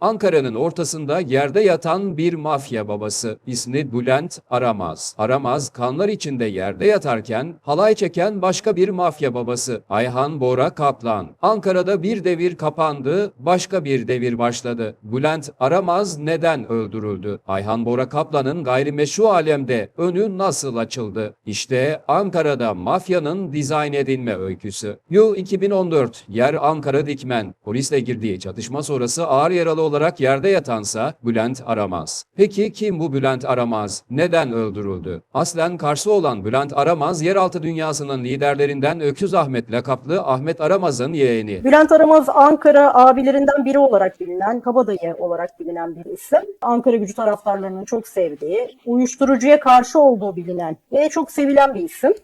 Ankara'nın ortasında yerde yatan bir mafya babası. İsmi Bülent Aramaz. Aramaz kanlar içinde yerde yatarken halay çeken başka bir mafya babası. Ayhan Bora Kaplan. Ankara'da bir devir kapandı, başka bir devir başladı. Bülent Aramaz neden öldürüldü? Ayhan Bora Kaplan'ın gayrimeşru alemde önü nasıl açıldı? İşte Ankara'da mafyanın dizayn edilme öyküsü. Yıl 2014. Yer Ankara Dikmen. Polisle girdiği çatışma sonrası ağır yaralı olarak yerde yatansa Bülent Aramaz. Peki kim bu Bülent Aramaz? Neden öldürüldü? Aslen Karslı olan Bülent Aramaz, yeraltı dünyasının liderlerinden Öküz Ahmet lakaplı Ahmet Aramaz'ın yeğeni. Bülent Aramaz Ankara abilerinden biri olarak bilinen, kabadayı olarak bilinen bir isim. Ankara gücü taraftarlarının çok sevdiği, uyuşturucuya karşı olduğu bilinen ve çok sevilen bir isim.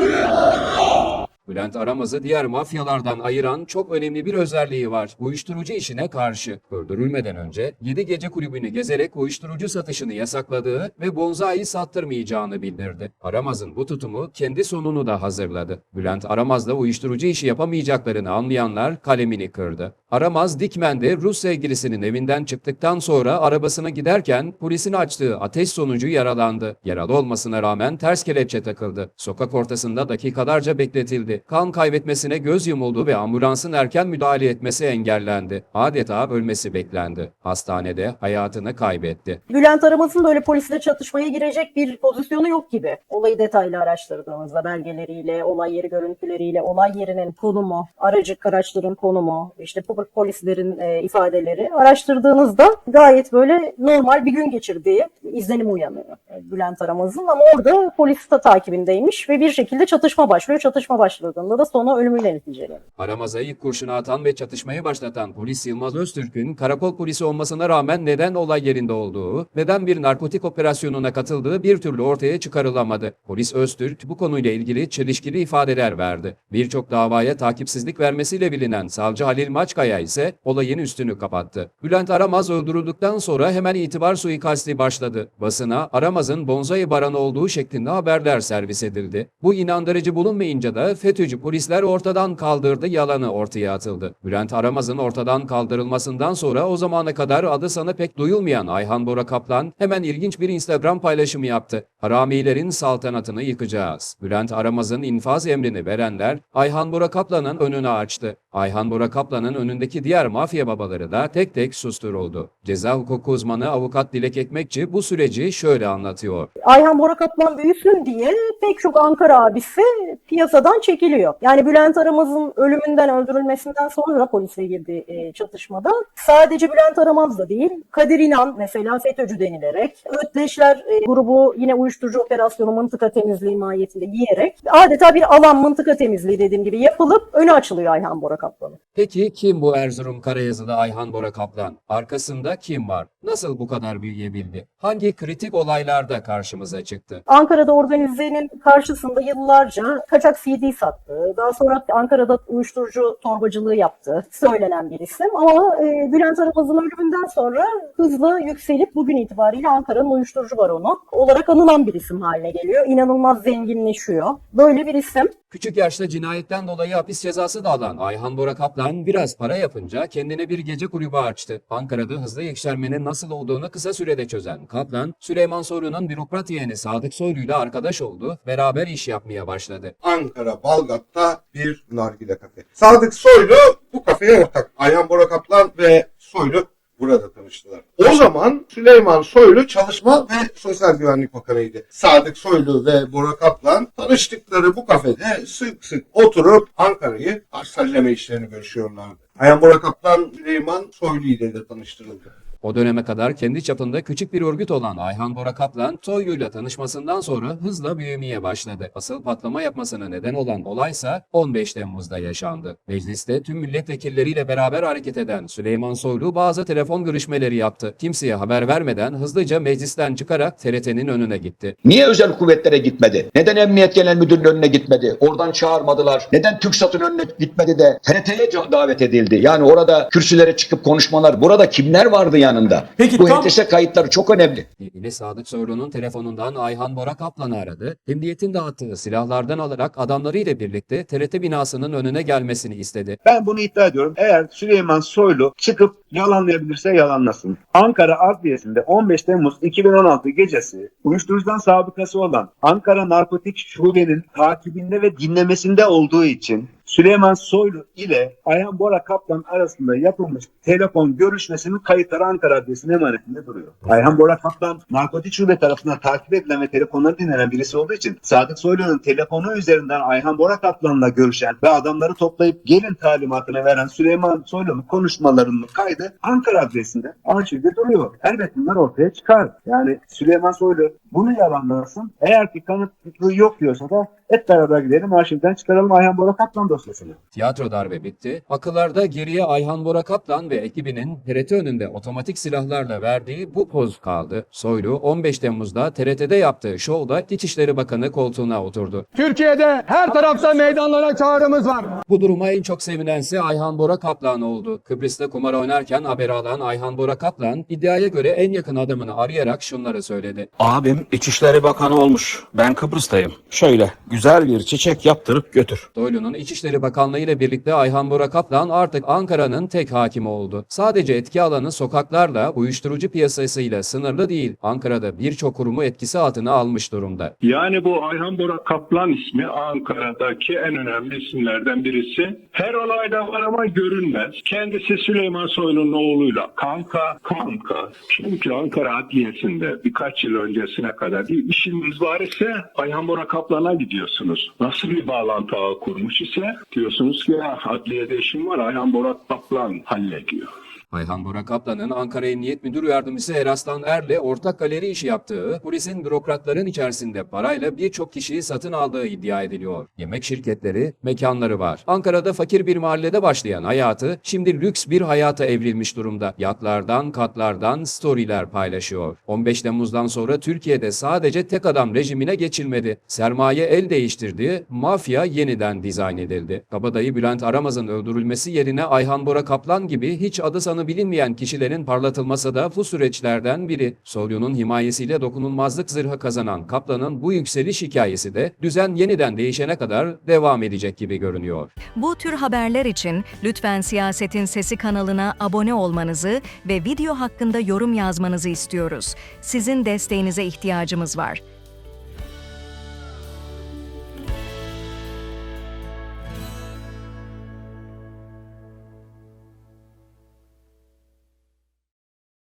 Bülent Aramaz'ı diğer mafyalardan ayıran çok önemli bir özelliği var. Uyuşturucu işine karşı. Öldürülmeden önce 7 gece kulübünü gezerek uyuşturucu satışını yasakladığı ve bonzai sattırmayacağını bildirdi. Aramaz'ın bu tutumu kendi sonunu da hazırladı. Bülent Aramaz'la uyuşturucu işi yapamayacaklarını anlayanlar kalemini kırdı. Aramaz Dikmen'de Rus sevgilisinin evinden çıktıktan sonra arabasına giderken polisin açtığı ateş sonucu yaralandı. Yaralı olmasına rağmen ters kelepçe takıldı. Sokak ortasında dakikalarca bekletildi. Kan kaybetmesine göz yumuldu ve ambulansın erken müdahale etmesi engellendi. Adeta ölmesi beklendi. Hastanede hayatını kaybetti. Bülent Aramaz'ın böyle polisle çatışmaya girecek bir pozisyonu yok gibi. Olayı detaylı araştırdığımızda belgeleriyle, olay yeri görüntüleriyle, olay yerinin konumu, aracı araçların konumu, işte po- polislerin e, ifadeleri araştırdığınızda gayet böyle normal bir gün geçirdiği izlenim uyanıyor Bülent Aramaz'ın ama orada polis de takibindeymiş ve bir şekilde çatışma başlıyor. Çatışma başladığında da sonu ölümüyle neticeliyor. Aramaz'a ilk kurşunu atan ve çatışmayı başlatan polis Yılmaz Öztürk'ün karakol polisi olmasına rağmen neden olay yerinde olduğu, neden bir narkotik operasyonuna katıldığı bir türlü ortaya çıkarılamadı. Polis Öztürk bu konuyla ilgili çelişkili ifadeler verdi. Birçok davaya takipsizlik vermesiyle bilinen savcı Halil Maçkaya ise olayın üstünü kapattı. Bülent Aramaz öldürüldükten sonra hemen itibar suikasti başladı. Basına Aramaz'ın bonzai baranı olduğu şeklinde haberler servis edildi. Bu inandırıcı bulunmayınca da FETÖ'cü polisler ortadan kaldırdı yalanı ortaya atıldı. Bülent Aramaz'ın ortadan kaldırılmasından sonra o zamana kadar adı sana pek duyulmayan Ayhan Bora Kaplan hemen ilginç bir Instagram paylaşımı yaptı. Haramilerin saltanatını yıkacağız. Bülent Aramaz'ın infaz emrini verenler Ayhan Bora Kaplan'ın önünü açtı. Ayhan Bora Kaplan'ın önündeki diğer mafya babaları da tek tek susturuldu. Ceza hukuku uzmanı avukat Dilek Ekmekçi bu süreci şöyle anlatıyor. Ayhan Bora Kaplan büyüsün diye pek çok Ankara abisi piyasadan çekiliyor. Yani Bülent Aramaz'ın ölümünden öldürülmesinden sonra polise girdi e, çatışmada. Sadece Bülent Aramaz da değil, Kadir İnan mesela FETÖ'cü denilerek, Ötleşler e, grubu yine uyuşturucu operasyonu mıntıka temizliği mahiyetinde giyerek adeta bir alan mıntıka temizliği dediğim gibi yapılıp önü açılıyor Ayhan Bora Kaplan'ın. Peki kim bu Erzurum Karayazı'da Ayhan Bora Kaplan? Arkasında kim var? Nasıl bu kadar büyüyebildi? Hangi kritik olaylarda karşımıza çıktı? Ankara'da organizenin karşısında yıllarca kaçak CD sattı. Daha sonra Ankara'da uyuşturucu torbacılığı yaptı. Söylenen bir isim. Ama e, Bülent Aramaz'ın ölümünden sonra hızla yükselip bugün itibariyle Ankara'nın uyuşturucu baronu olarak anılan bir isim haline geliyor. İnanılmaz zenginleşiyor. Böyle bir isim. Küçük yaşta cinayetten dolayı hapis cezası da alan Ayhan Bora Kaplan biraz para yapınca kendine bir gece kulübü açtı. Ankara'da hızlı yükselmenin nasıl olduğunu kısa sürede çözen Kaplan, Süleyman Soylu'nun bürokrat yeğeni Sadık Soylu ile arkadaş oldu, beraber iş yapmaya başladı. Ankara Balgat'ta bir nargile kafe. Sadık Soylu bu kafeye ortak. Ayhan Bora Kaplan ve Soylu burada tanıştılar. O zaman Süleyman Soylu Çalışma ve Sosyal Güvenlik Bakanı'ydı. Sadık Soylu ve Bora Kaplan tanıştıkları bu kafede sık sık oturup Ankara'yı arsalleme işlerini görüşüyorlardı. Ayhan Bora Kaplan Süleyman Soylu ile de tanıştırıldı. O döneme kadar kendi çapında küçük bir örgüt olan Ayhan Bora Kaplan, Soylu'yla tanışmasından sonra hızla büyümeye başladı. Asıl patlama yapmasına neden olan olaysa 15 Temmuz'da yaşandı. Mecliste tüm milletvekilleriyle beraber hareket eden Süleyman Soylu bazı telefon görüşmeleri yaptı. Kimseye haber vermeden hızlıca meclisten çıkarak TRT'nin önüne gitti. Niye özel kuvvetlere gitmedi? Neden Emniyet Genel Müdürlüğü'nün önüne gitmedi? Oradan çağırmadılar. Neden TÜKSAT'ın önüne gitmedi de TRT'ye davet edildi? Yani orada kürsülere çıkıp konuşmalar. Burada kimler vardı yani? Yanında. Peki Bu tam- HTS kayıtları çok önemli. İlgili Sadık Soylu'nun telefonundan Ayhan Bora Kaplan'ı aradı. Emniyetin dağıttığı silahlardan alarak adamlarıyla birlikte TRT binasının önüne gelmesini istedi. Ben bunu iddia ediyorum. Eğer Süleyman Soylu çıkıp yalanlayabilirse yalanlasın. Ankara Adliyesi'nde 15 Temmuz 2016 gecesi uyuşturucudan sabıkası olan Ankara Narkotik Şube'nin takibinde ve dinlemesinde olduğu için Süleyman Soylu ile Ayhan Bora Kaplan arasında yapılmış telefon görüşmesinin kayıtları Ankara Adliyesi'nin emanetinde duruyor. Ayhan Bora Kaplan narkotik şube tarafından takip edilen ve telefonları dinlenen birisi olduğu için Sadık Soylu'nun telefonu üzerinden Ayhan Bora Kaplan'la görüşen ve adamları toplayıp gelin talimatını veren Süleyman Soylu'nun konuşmalarının kaydı Ankara Adliyesi'nde arşivde duruyor. Elbet bunlar ortaya çıkar. Yani Süleyman Soylu bunu yalanlasın. Eğer ki kanıtlığı yok diyorsa da hep beraber gidelim arşivden çıkaralım Ayhan Bora Kaplan dosyasını. Tiyatro darbe bitti. Akıllarda geriye Ayhan Bora Kaplan ve ekibinin TRT önünde otomatik silahlarla verdiği bu poz kaldı. Soylu 15 Temmuz'da TRT'de yaptığı şovda İçişleri Bakanı koltuğuna oturdu. Türkiye'de her tarafta meydanlara çağrımız var. Bu duruma en çok sevinense Ayhan Bora Kaplan oldu. Kıbrıs'ta kumar oynarken haber alan Ayhan Bora Kaplan iddiaya göre en yakın adamını arayarak şunları söyledi. Abim İçişleri Bakanı olmuş. Ben Kıbrıs'tayım. Şöyle güzel bir çiçek yaptırıp götür. Soylu'nun İçişleri Bakanlığı ile birlikte Ayhan Bora Kaplan artık Ankara'nın tek hakimi oldu. Sadece etki alanı sokaklarla uyuşturucu piyasasıyla sınırlı değil. Ankara'da birçok kurumu etkisi altına almış durumda. Yani bu Ayhan Bora Kaplan ismi Ankara'daki en önemli isimlerden birisi. Her olayda var ama görünmez. Kendisi Süleyman Soylu'nun oğluyla kanka kanka. Çünkü Ankara Adliyesi'nde birkaç yıl öncesine kadar bir işiniz var ise Ayhan Bora Kaplan'a gidiyorsunuz. Nasıl bir bağlantı ağı kurmuş ise diyorsunuz ki adliyede işim var Ayhan Bora Kaplan hallediyor. Ayhan Bora Kaplan'ın Ankara Emniyet Müdür Yardımcısı Eraslan Er'le ortak galeri işi yaptığı, polisin bürokratların içerisinde parayla birçok kişiyi satın aldığı iddia ediliyor. Yemek şirketleri, mekanları var. Ankara'da fakir bir mahallede başlayan hayatı şimdi lüks bir hayata evrilmiş durumda. Yatlardan, katlardan storyler paylaşıyor. 15 Temmuz'dan sonra Türkiye'de sadece tek adam rejimine geçilmedi. Sermaye el değiştirdi, mafya yeniden dizayn edildi. Kabadayı Bülent Aramaz'ın öldürülmesi yerine Ayhan Bora Kaplan gibi hiç adı sanı bilinmeyen kişilerin parlatılması da bu süreçlerden biri. Solyu'nun himayesiyle dokunulmazlık zırhı kazanan Kaplan'ın bu yükseliş hikayesi de düzen yeniden değişene kadar devam edecek gibi görünüyor. Bu tür haberler için lütfen Siyasetin Sesi kanalına abone olmanızı ve video hakkında yorum yazmanızı istiyoruz. Sizin desteğinize ihtiyacımız var.